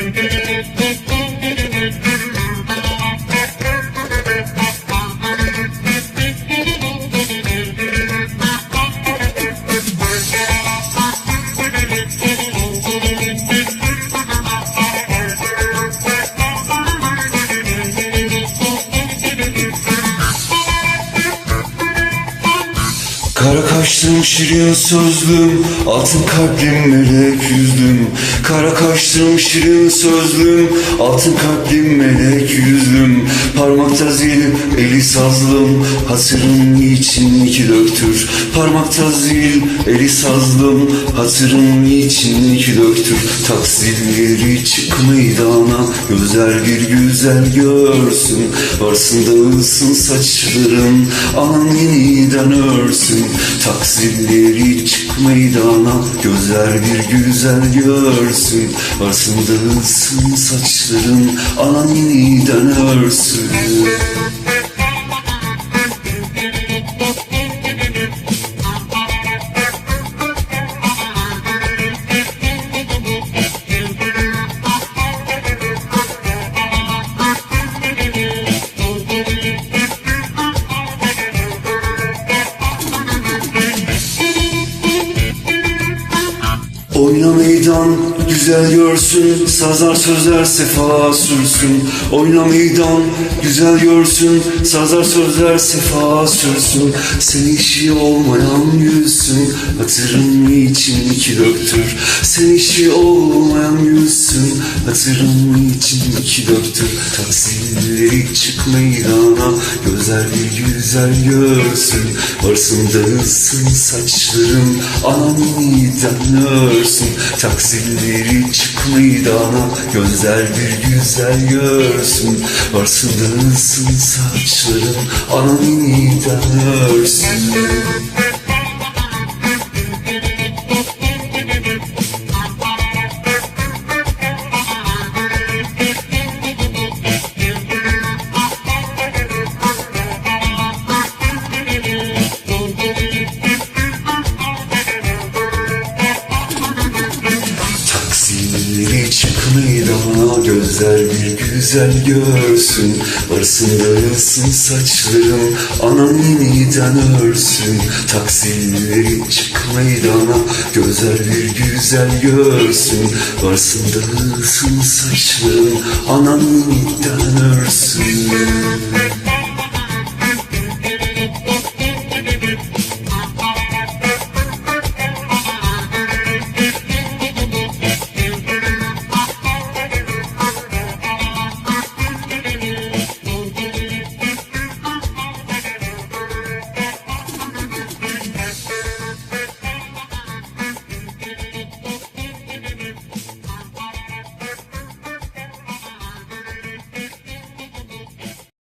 Thank you. Kara kaşlım şirin sözlüm Altın kalplim melek yüzlüm. Kara kaşlım şirin sözlüm Altın kalplim melek yüzlüm. Parmakta zil eli sazlım Hatırım için iki döktür. Parmakta zil eli sazlım Hatırım için iki döktür. Taksilleri çık meydana Gözler bir güzel görsün. Varsın dağılsın saçların Anan yeniden örsün Taksilleri çık meydana Gözler bir güzel görsün. Varsın dağılsın saçların Anan yeniden örsün Oyna meydan güzel görsün Sazlar sözler sefa sürsün. Oyna meydan güzel görsün Sazlar sözler sefa sürsün. Sen işi olmayan yüzsün Hatırım için iki döktür Sen işi olmayan yüzsün. Hatırım için iki döktür Taksilleri çık meydana Gözler bir güzel görsün. Varsın dağılsın saçların. Anam yeniden örsün Taksilleri çık meydana Gözler bir güzel görsün. Varsın dağılsın saçların. Anam yeniden örsün Çık meydana Gözler bir güzel görsün. Varsın dağılsın saçların Anan yeniden örsün Taksimleri çık meydana Gözler bir güzel görsün. Varsın dağılsın saçların Anan yeniden örsün